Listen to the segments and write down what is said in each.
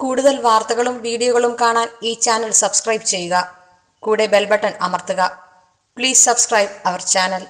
കൂടുതൽ വാർത്തകളും വീഡിയോകളും കാണാൻ ഈ ചാനൽ സബ്സ്ക്രൈബ് ചെയ്യുക. കൂടെ ബെൽ ബട്ടൺ അമർത്തുക. Please subscribe our channel.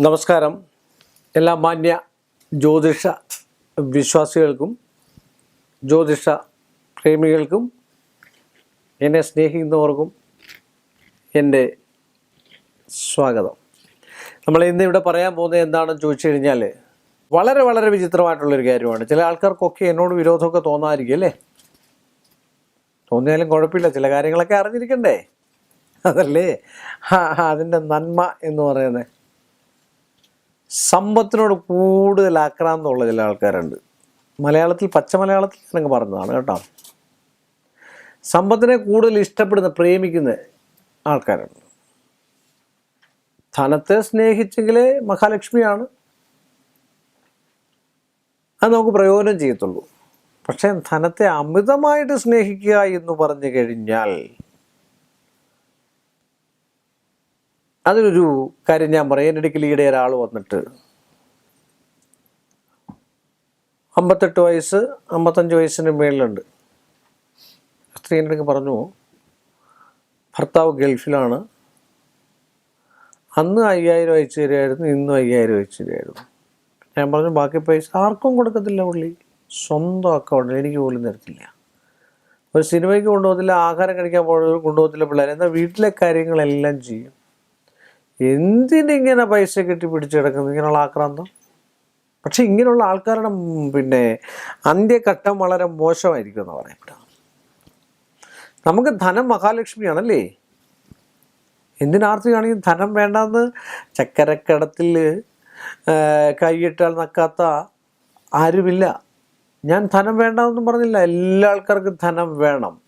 നമസ്കാരം. എല്ലാ മാന്യ ജ്യോതിഷ വിശ്വാസികൾക്കും ജ്യോതിഷ പ്രേമികൾക്കും എന്നെ സ്നേഹിക്കുന്നവർക്കും എന്റെ സ്വാഗതം. നമ്മൾ ഇന്ന് ഇവിടെ പറയാൻ പോകുന്നത് എന്താണെന്ന് ചോദിച്ചു കഴിഞ്ഞാൽ വളരെ വളരെ വിചിത്രമായിട്ടുള്ളൊരു കാര്യമാണ്. ചില ആൾക്കാർക്കൊക്കെ എന്നോട് വിരോധമൊക്കെ തോന്നാതിരിക്കും അല്ലേ? തോന്നിയാലും കുഴപ്പമില്ല. ചില കാര്യങ്ങളൊക്കെ അറിഞ്ഞിരിക്കണ്ടേ? അതല്ലേ? അതിന്റെ നന്മ എന്ന് പറയുന്നത്. സമ്പത്തിനോട് കൂടുതൽ ആക്രാന്തമുള്ള ചില ആൾക്കാരുണ്ട്. മലയാളത്തിൽ പച്ച മലയാളത്തിൽ എന്നൊക്കെ പറഞ്ഞതാണ് കേട്ടോ. സമ്പത്തിനെ കൂടുതൽ ഇഷ്ടപ്പെടുന്ന പ്രേമിക്കുന്ന ആൾക്കാരുണ്ട്. ധനത്തെ സ്നേഹിച്ചെങ്കിലേ മഹാലക്ഷ്മിയാണ്. അത് നമുക്ക് പ്രയോജനം ചെയ്യത്തുള്ളൂ. പക്ഷേ ധനത്തെ അമിതമായിട്ട് സ്നേഹിക്കുക എന്ന് പറഞ്ഞു കഴിഞ്ഞാൽ അതിനൊരു കാര്യം ഞാൻ പറയാം. എന്റെ അടുക്കൽ ഈയിടെ ഒരാൾ വന്നിട്ട് അമ്പത്തെട്ട് വയസ്സ് അമ്പത്തഞ്ച് വയസ്സിന് മേളിലുണ്ട്. സ്ത്രീ അടുക്ക് പറഞ്ഞു ഭർത്താവ് ഗൾഫിലാണ്. അന്ന് അയ്യായിരം അയച്ചു തരുമായിരുന്നു ഇന്നും അയ്യായിരം അയച്ചു തരുമായിരുന്നു ഞാൻ പറഞ്ഞു ബാക്കി പൈസ ആർക്കും കൊടുക്കത്തില്ല പുള്ളി. സ്വന്തം അക്കൗണ്ടിൽ എനിക്ക് പോലും തരത്തില്ല. ഒരു സിനിമയ്ക്ക് കൊണ്ടുപോകത്തില്ല ആഹാരം കഴിക്കാൻ പോകുന്നവർ കൊണ്ടുപോകത്തില്ല പിള്ളേർ. എന്നാൽ വീട്ടിലെ കാര്യങ്ങളെല്ലാം ചെയ്യും. എന്തിനിങ്ങനെ പൈസ കെട്ടി പിടിച്ചെടുക്കുന്നു ഇങ്ങനെയുള്ള ആക്രാന്തം? പക്ഷെ ഇങ്ങനെയുള്ള ആൾക്കാരുടെ പിന്നെ അന്ത്യഘട്ടം വളരെ മോശമായിരിക്കും എന്ന് പറയപ്പെടാം നമുക്ക് ധനം മഹാലക്ഷ്മിയാണല്ലേ? എന്തിനാർത്തിയാണെങ്കിൽ ധനം വേണ്ടെന്ന് ചക്കരക്കടത്തിൽ കൈയിട്ടാൽ നക്കാത്ത ആരുമില്ല. ഞാൻ ധനം വേണ്ടെന്നും പറഞ്ഞില്ല. എല്ലാ ആൾക്കാർക്കും ധനം വേണം.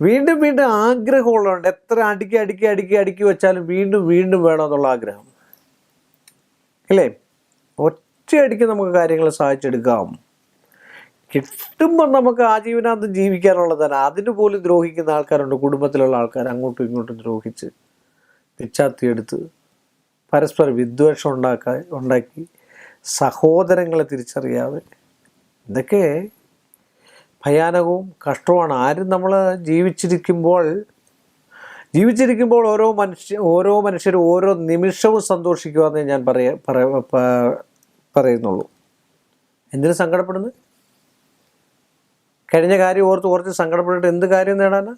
വീണ്ടും വീണ്ടും ആഗ്രഹമുള്ളതുകൊണ്ട് എത്ര അടുക്കി അടുക്കി അടുക്കി അടുക്കി വെച്ചാലും വീണ്ടും വീണ്ടും വേണമെന്നുള്ള ആഗ്രഹം. അല്ലേ? ഒറ്റയടിക്ക് നമുക്ക് കാര്യങ്ങൾ സഹായിച്ചെടുക്കാം. കിട്ടുമ്പോൾ നമുക്ക് ആജീവനാന്തം തന്നെ അതിന് പോലും ദ്രോഹിക്കുന്ന ആൾക്കാരുണ്ട്. കുടുംബത്തിലുള്ള ആൾക്കാർ അങ്ങോട്ടും ഇങ്ങോട്ടും ദ്രോഹിച്ച് പിച്ചാത്തിയെടുത്ത് പരസ്പരം വിദ്വേഷം ഉണ്ടാക്കാൻ ഉണ്ടാക്കി സഹോദരങ്ങളെ തിരിച്ചറിയാതെ ഇതൊക്കെ ഭയാനകവും കഷ്ടവുമാണ്. ആരും നമ്മൾ ജീവിച്ചിരിക്കുമ്പോൾ ജീവിച്ചിരിക്കുമ്പോൾ ഓരോ മനുഷ്യ ഓരോ മനുഷ്യരും ഓരോ നിമിഷവും സന്തോഷിക്കുവാന്നേ ഞാൻ പറയ പറയുന്നുള്ളൂ. എന്തിനു സങ്കടപ്പെടുന്നത് കഴിഞ്ഞ കാര്യം ഓർത്ത് കുറച്ച് സങ്കടപ്പെട്ടിട്ട് എന്ത് കാര്യം നേടാനാ?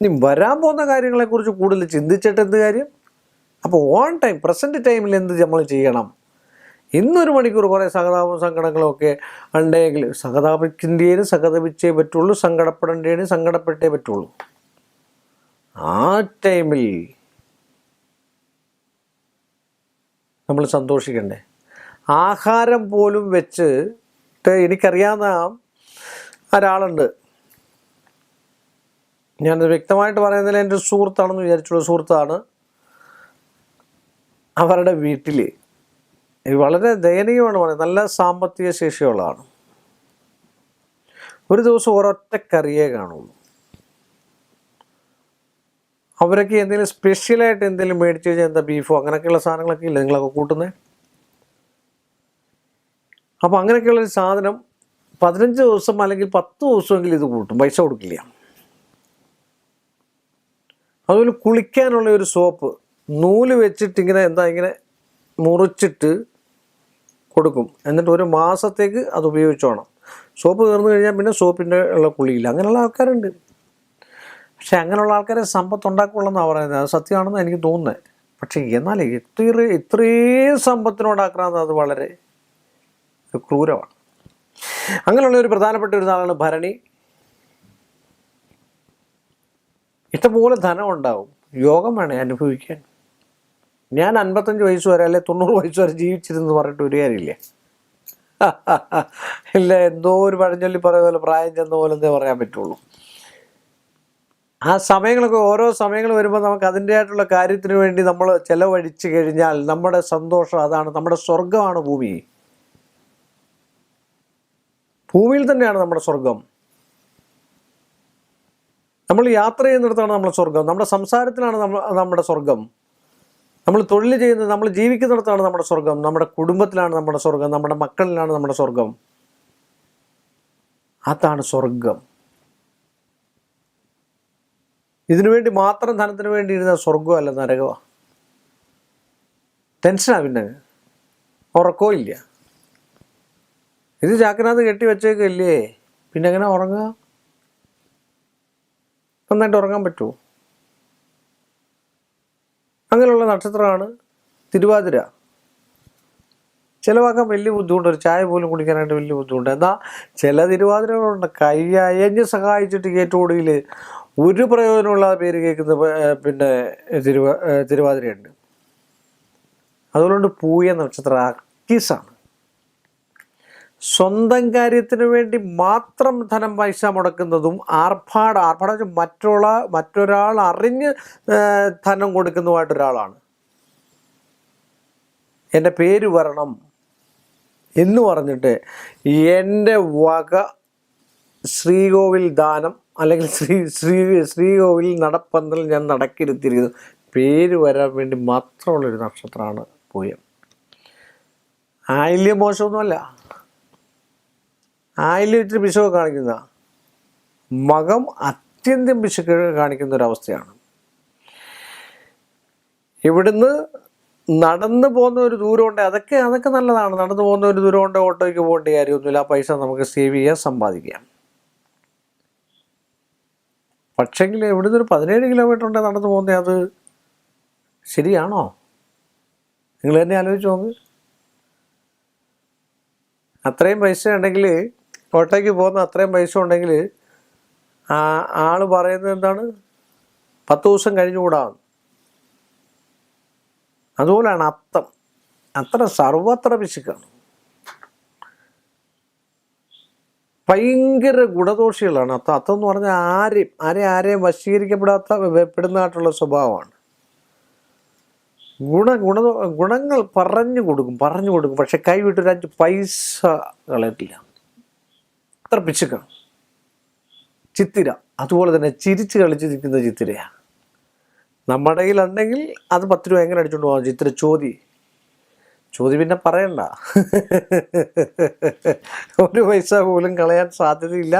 ഇനി വരാൻ പോകുന്ന കാര്യങ്ങളെക്കുറിച്ച് കൂടുതൽ ചിന്തിച്ചിട്ട് എന്ത് കാര്യം? അപ്പോൾ ഓൺ ടൈം പ്രസന്റ് ടൈമിൽ എന്ത് നമ്മൾ ചെയ്യണം? ഇന്നൊരു മണിക്കൂർ കുറേ സഹതാപം സങ്കടങ്ങളൊക്കെ ഉണ്ടെങ്കിൽ സഹതാപിക്കേണ്ടതിന് സഹതപിച്ചേ പറ്റുള്ളൂ സങ്കടപ്പെടേണ്ടേനും സങ്കടപ്പെട്ടേ പറ്റുള്ളൂ. ആ ടൈമിൽ നമ്മൾ സന്തോഷിക്കണ്ടേ. ആഹാരം പോലും വെച്ച് എനിക്കറിയാവുന്ന ഒരാളുണ്ട്. ഞാനത് വ്യക്തമായിട്ട് പറയുന്നതിൽ എന്റെ സുഹൃത്താണെന്ന് വിചാരിച്ചുള്ള സുഹൃത്താണ്. അവരുടെ വീട്ടിൽ വളരെ ദയനീയമാണ് പറയുന്നത് നല്ല സാമ്പത്തിക ശേഷിയുള്ളതാണ്. ഒരു ദിവസം ഒരൊറ്റ കറിയേ കാണുള്ളൂ. അവരൊക്കെ എന്തെങ്കിലും സ്പെഷ്യലായിട്ട് എന്തെങ്കിലും മേടിച്ചു കഴിഞ്ഞാൽ എന്താ ബീഫോ അങ്ങനെയൊക്കെയുള്ള സാധനങ്ങളൊക്കെ ഇല്ല നിങ്ങളൊക്കെ കൂട്ടുന്നത് അപ്പോൾ അങ്ങനെയൊക്കെയുള്ള ഒരു സാധനം പതിനഞ്ച് ദിവസം അല്ലെങ്കിൽ പത്ത് ദിവസമെങ്കിലും ഇത് കൂട്ടും. പൈസ കൊടുക്കില്ല. അതുപോലെ കുളിക്കാനുള്ള ഒരു സോപ്പ്. നൂൽ വെച്ചിട്ട് ഇങ്ങനെ എന്താ ഇങ്ങനെ മുറിച്ചിട്ട് കൊടുക്കും. എന്നിട്ട് ഒരു മാസത്തേക്ക് അത് ഉപയോഗിച്ചോണം സോപ്പ് തീർന്നു കഴിഞ്ഞാൽ പിന്നെ സോപ്പിന്റെ ഉള്ള കുളിയില്ല അങ്ങനെയുള്ള ആൾക്കാരുണ്ട്. പക്ഷെ അങ്ങനെയുള്ള ആൾക്കാരെ സമ്പത്ത് ഉണ്ടാക്കുള്ളെന്നാണ് പറയുന്നത്. അത് സത്യമാണെന്ന് എനിക്ക് തോന്നുന്നത് പക്ഷേ എന്നാൽ ഇത്ര ഇത്രയും സമ്പത്തിനോട് ആക്രാന്തം അത് വളരെ ക്രൂരമാണ്. അങ്ങനെയുള്ള ഒരു പ്രധാനപ്പെട്ട ഒരു നാളാണ് ഭരണി. ഇഷ്ടംപോലെ ധനം ഉണ്ടാവും. യോഗം വേണേ അനുഭവിക്കാൻ. ഞാൻ അൻപത്തഞ്ച് വയസ്സ് വരെ അല്ലെ തൊണ്ണൂറ് വയസ്സ് വരെ ജീവിച്ചിരുന്നു പറഞ്ഞിട്ട് ഒരു കാര്യമില്ല? ഇല്ല എന്തോ ഒരു പഴഞ്ചൊല്ലി പറയുന്ന പോലെ പ്രായം ചെന്ന പോലെ എന്തേ പറയാൻ പറ്റുള്ളൂ. ആ സമയങ്ങളൊക്കെ ഓരോ സമയങ്ങൾ വരുമ്പോൾ നമുക്ക് അതിന്റെതായിട്ടുള്ള കാര്യത്തിന് വേണ്ടി നമ്മൾ ചെലവഴിച്ചു കഴിഞ്ഞാൽ നമ്മുടെ സന്തോഷം അതാണ് നമ്മുടെ സ്വർഗമാണ് ഭൂമി. ഭൂമിയിൽ തന്നെയാണ് നമ്മുടെ സ്വർഗം നമ്മൾ യാത്ര ചെയ്യുന്നിടത്താണ് നമ്മുടെ സ്വർഗം നമ്മുടെ സംസാരത്തിലാണ് നമ്മ നമ്മുടെ സ്വർഗം നമ്മൾ തൊഴിൽ ചെയ്യുന്നത് നമ്മൾ ജീവിക്കുന്നിടത്താണ് നമ്മുടെ സ്വർഗം. നമ്മുടെ കുടുംബത്തിലാണ് നമ്മുടെ സ്വർഗം. നമ്മുടെ മക്കളിലാണ് നമ്മുടെ സ്വർഗം. അതാണ് സ്വർഗം. ഇതിനുവേണ്ടി മാത്രം ധനത്തിന് വേണ്ടി ഇരുന്ന സ്വർഗമല്ല നരകമാണ് ടെൻഷനാ പിന്നെ. ഉറക്കോ ഇല്ല. ഇത് ചാക്കിനകത്ത് കെട്ടി വെച്ചേക്കില്ലേ? പിന്നെ എങ്ങനെ ഉറങ്ങുക? നന്നായിട്ട് ഉറങ്ങാൻ പറ്റുമോ? അങ്ങനെയുള്ള നക്ഷത്രമാണ് തിരുവാതിര. ചിലവാക്കാൻ വലിയ ബുദ്ധിമുട്ട് ഒരു ചായ പോലും കുടിക്കാനായിട്ട് വലിയ ബുദ്ധിമുട്ട്. എന്നാൽ ചില തിരുവാതിരകളുണ്ട്. കൈ അയഞ്ഞ് സഹായിച്ചിട്ട് കയറ്റുകൂടിയിൽ ഒരു പ്രയോജനമുള്ള പേര് കേൾക്കുന്ന പിന്നെ തിരുവാ തിരുവാതിരയുണ്ട്. അതുകൊണ്ട് പൂയ നക്ഷത്ര അക്കീസാണ്. സ്വന്തം കാര്യത്തിന് വേണ്ടി മാത്രം ധനം പൈസ മുടക്കുന്നതും ആർഭാട ആർഭാട മറ്റുള്ള മറ്റൊരാൾ അറിഞ്ഞ് ധനം കൊടുക്കുന്നതുമായിട്ടൊരാളാണ് എന്റെ പേര് വരണം എന്ന് പറഞ്ഞിട്ട് എന്റെ വക ശ്രീകോവിൽ ദാനം അല്ലെങ്കിൽ ശ്രീ ശ്രീ ശ്രീകോവിൽ നടപ്പന്തൽ ഞാൻ നടക്കിരുത്തിയിരിക്കുന്നു. പേര് വരാൻ വേണ്ടി മാത്രമുള്ളൊരു നക്ഷത്രമാണ് പൂയം. ആയില്യം മോശമൊന്നുമല്ല. ആയില്യം ലിറ്റർ പിശുക്ക് കാണിക്കുന്ന മകം അത്യന്തം പിശുക്ക് കാണിക്കുന്ന ഒരവസ്ഥയാണ് ഇവിടുന്ന് നടന്നു പോകുന്ന ഒരു ദൂരമുണ്ട്. അതൊക്കെ അതൊക്കെ നല്ലതാണ്. നടന്നു പോകുന്ന ഒരു ദൂരമുണ്ട് ഓട്ടോയ്ക്ക് പോകേണ്ട കാര്യമൊന്നുമില്ല. ആ പൈസ നമുക്ക് സേവ് ചെയ്യാൻ സമ്പാദിക്കാം. പക്ഷെങ്കിൽ ഇവിടുന്ന് ഒരു പതിനേഴ് കിലോമീറ്റർ ഉണ്ട് നടന്നു പോകുന്നത് അത് ശരിയാണോ? നിങ്ങൾ തന്നെ ആലോചിച്ച് നോക്ക്. അത്രയും പൈസ ഉണ്ടെങ്കിൽ ഓട്ടോയ്ക്ക് പോകുന്ന അത്രയും പൈസ ഉണ്ടെങ്കിൽ ആ ആൾ പറയുന്നത് എന്താണ്? പത്ത് ദിവസം കഴിഞ്ഞുകൂടാന്ന്. അതുപോലെയാണ് അത്തം അത്ര സർവത്ര പിശുക്കാണ് ഭയങ്കര ഗുണദോഷികളാണ്. അത്തം അത്തം എന്ന് പറഞ്ഞാൽ ആരെയും ആരെയും ആരെയും വശീകരിക്കപ്പെടാത്ത പെടുന്നതായിട്ടുള്ള സ്വഭാവമാണ്. ഗുണ ഗുണ ഗുണങ്ങൾ പറഞ്ഞു കൊടുക്കും പറഞ്ഞു കൊടുക്കും. പക്ഷെ കൈവിട്ടൊരു അഞ്ച് പൈസ കളയത്തില്ല അത്ര പിശുക്കാണ് ചിത്തിര. അതുപോലെ തന്നെ ചിരിച്ച് കളിച്ച് നിൽക്കുന്ന ചിത്തിരയാണ് നമ്മുടെ കയ്യിലുണ്ടെങ്കിൽ അത് പത്ത് രൂപ എങ്ങനെ അടിച്ചുകൊണ്ട് പോകാം? ചിത്തിര ചോതി ചോതി പിന്നെ പറയണ്ട. ഒരു പൈസ പോലും കളയാൻ സാധ്യതയില്ല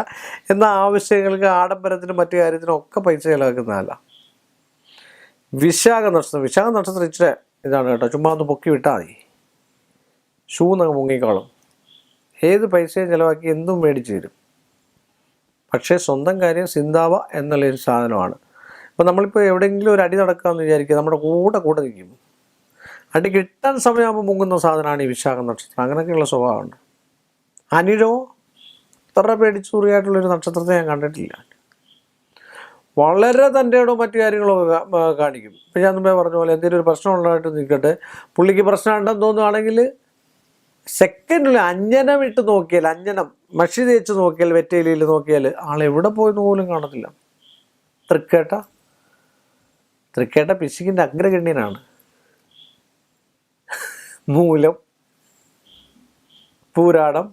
എന്ന ആവശ്യങ്ങൾക്ക് ആഡംബരത്തിനും മറ്റു കാര്യത്തിനും ഒക്കെ പൈസ ചിലവാക്കുന്നതല്ല വിശാഖ നക്ഷത്രം. വിശാഖ നക്ഷത്രം ഇച്ചിരി ഇതാണ് കേട്ടോ. ചുമ്മാ ഒന്ന് പൊക്കി വിട്ടാൽ മതി. ഷൂ എന്നങ്ങ് മുങ്ങിക്കോളും ഏത് പൈസയും ചിലവാക്കി എന്തും മേടിച്ചു തരും. പക്ഷേ സ്വന്തം കാര്യം സിന്താവ എന്നുള്ളൊരു സാധനമാണ്. അപ്പോൾ നമ്മളിപ്പോൾ എവിടെയെങ്കിലും ഒരു അടി നടക്കാമെന്ന് വിചാരിക്കുക നമ്മുടെ കൂടെ കൂടെ നിൽക്കും. അടി കിട്ടാൻ സമയമാകുമ്പോൾ മുങ്ങുന്ന സാധനമാണ് ഈ വിശാഖ നക്ഷത്രം. അങ്ങനെയൊക്കെയുള്ള സ്വഭാവമുണ്ട്. അനിഴോ? അത്ര പേടിച്ചൂറിയായിട്ടുള്ളൊരു നക്ഷത്രത്തെ ഞാൻ കണ്ടിട്ടില്ല. വളരെ തന്റെ ഇടവും മറ്റു കാര്യങ്ങളൊക്കെ കാണിക്കും. ഇപ്പം ഞാൻ പറഞ്ഞ പോലെ എന്തെങ്കിലും ഒരു പ്രശ്നമുള്ളതായിട്ട് നിൽക്കട്ടെ. പുള്ളിക്ക് പ്രശ്നമുണ്ടെന്ന് തോന്നുകയാണെങ്കിൽ സെക്കൻഡിൽ അഞ്ജനം ഇട്ട് നോക്കിയാൽ അഞ്ജനം മഷി തേച്ച് നോക്കിയാൽ വെറ്റയിലയിൽ നോക്കിയാൽ ആൾ എവിടെ പോയെന്ന് പോലും കാണത്തില്ല. തൃക്കേട്ട തൃക്കേട്ട പിശുക്കിന്റെ അഗ്രഗണ്യനാണ്. മൂലം പൂരാടം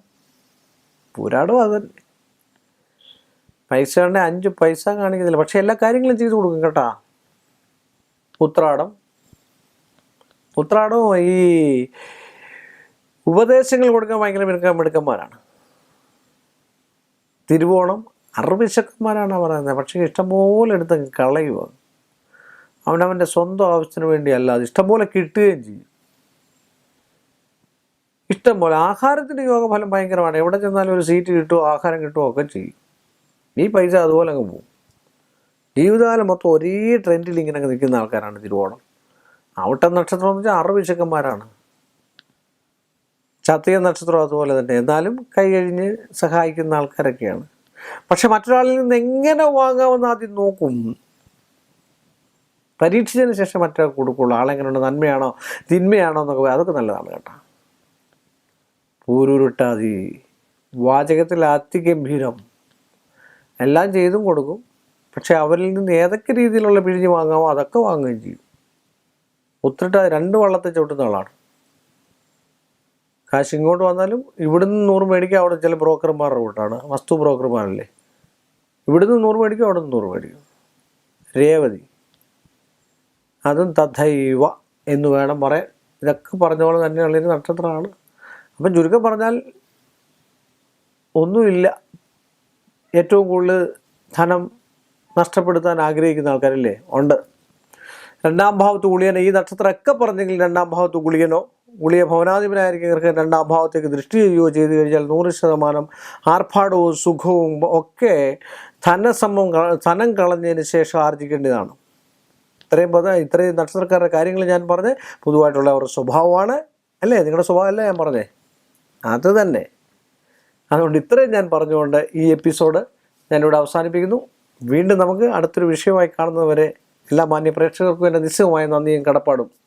പൂരാടം അതന്നെ പൈസ ഉണ്ടെ അഞ്ച് പൈസ കാണിക്കുന്നില്ല. പക്ഷെ എല്ലാ കാര്യങ്ങളും ചെയ്തു കൊടുക്കും കേട്ടാ. ഉത്രാടം. ഉത്രാടവും ഈ ഉപദേശങ്ങൾ കൊടുക്കാൻ ഭയങ്കര മിടുക്ക മിടുക്കന്മാരാണ്. തിരുവോണം അറുപിശക്കന്മാരാണ് പറയുന്നത്. പക്ഷേ ഇഷ്ടംപോലെ എടുത്ത് കളയുക അവനവന്റെ സ്വന്തം ആവശ്യത്തിന് വേണ്ടിയല്ല അല്ലാതെ ഇഷ്ടംപോലെ കിട്ടുകയും ചെയ്യും. ഇഷ്ടംപോലെ ആഹാരത്തിന്റെ യോഗഫലം ഭയങ്കരമാണ്. എവിടെ ചെന്നാലും ഒരു സീറ്റ് കിട്ടുമോ ആഹാരം കിട്ടുമോ ഒക്കെ ചെയ്യും. ഈ പൈസ അതുപോലെ അങ്ങ് പോകും. ജീവിതകാലം മൊത്തം ഒരേ ട്രെൻഡിൽ ഇങ്ങനെ നിൽക്കുന്ന ആൾക്കാരാണ് തിരുവോണം. അവിട്ട നക്ഷത്രം എന്ന് വെച്ചാൽ അറുവിശക്കന്മാരാണ് ചത്തിയ നക്ഷത്രം അതുപോലെ തന്നെ. എന്നാലും കൈ കഴിഞ്ഞ് സഹായിക്കുന്ന ആൾക്കാരൊക്കെയാണ്. പക്ഷെ മറ്റൊരാളിൽ നിന്ന് എങ്ങനെ വാങ്ങാമെന്ന് ആദ്യം നോക്കും. പരീക്ഷിച്ചതിന് ശേഷം മറ്റൊരാൾ കൊടുക്കുള്ളൂ. ആളെങ്ങനെയുണ്ട്? നന്മയാണോ? തിന്മയാണോ? എന്നൊക്കെ അതൊക്കെ നല്ലതാണ് കേട്ടോ. പൂരുരുട്ടാതി. വാചകത്തിൽ അതിഗംഭീരം. എല്ലാം ചെയ്തും കൊടുക്കും. പക്ഷെ അവരിൽ നിന്ന് ഏതൊക്കെ രീതിയിലുള്ള പിഴിഞ്ഞ് വാങ്ങാമോ അതൊക്കെ വാങ്ങുകയും ചെയ്യും. ഉത്തിട്ട് രണ്ട് വള്ളത്തെ ചവിട്ടുന്ന ആളാണ്. കാശ് ഇങ്ങോട്ട് വന്നാലും ഇവിടുന്ന് നൂറ് മേടിക്കും അവിടെ ചില ബ്രോക്കർമാരുടെ റൂട്ടാണ് വസ്തു ബ്രോക്കർമാരല്ലേ? ഇവിടുന്ന് നൂറ് മേടിക്കും അവിടെ നിന്ന് നൂറ് മേടിക്കും. രേവതി. അതും തഥൈവ എന്ന് വേണം പറയാൻ. ഇതൊക്കെ പറഞ്ഞ പോലെ തന്നെയുള്ളൊരു നക്ഷത്രമാണ്. അപ്പം ചുരുക്കം പറഞ്ഞാൽ ഒന്നുമില്ല. ഏറ്റവും കൂടുതൽ ധനം നഷ്ടപ്പെടുത്താൻ ആഗ്രഹിക്കുന്ന ആൾക്കാരല്ലേ? ഉണ്ട്. രണ്ടാം ഭാവത്ത് ഗുളിയനോ ഈ നക്ഷത്രമൊക്കെ പറഞ്ഞെങ്കിൽ രണ്ടാം ഭാവത്ത് ഗുളിയനോ ഗുളിയ ഭവനാധിപനായിരിക്കുന്നവർക്ക് രണ്ടാം ഭാവത്തേക്ക് ദൃഷ്ടി ചെയ്യുകയോ ചെയ്തു കഴിഞ്ഞാൽ നൂറ് ശതമാനം ആർഭാടവും സുഖവും ഒക്കെ ധനസമ്മം ധനം കളഞ്ഞതിന് ശേഷം ആർജിക്കേണ്ടതാണ്. ഇത്രയും പത ഇത്രയും നക്ഷത്രക്കാരുടെ കാര്യങ്ങൾ ഞാൻ പറഞ്ഞ് പൊതുവായിട്ടുള്ള അവരുടെ സ്വഭാവമാണ്. അല്ലേ? നിങ്ങളുടെ സ്വഭാവം അല്ലേ ഞാൻ പറഞ്ഞേ? അത് തന്നെ. അതുകൊണ്ട് ഇത്രയും ഞാൻ പറഞ്ഞുകൊണ്ട് ഈ എപ്പിസോഡ് ഞാനിവിടെ അവസാനിപ്പിക്കുന്നു. വീണ്ടും നമുക്ക് അടുത്തൊരു വിഷയമായി കാണുന്നതുവരെ എല്ലാ മാന്യ പ്രേക്ഷകർക്കും എന്റെ നിശ്ചയമായ നന്ദിയും കടപ്പാടും.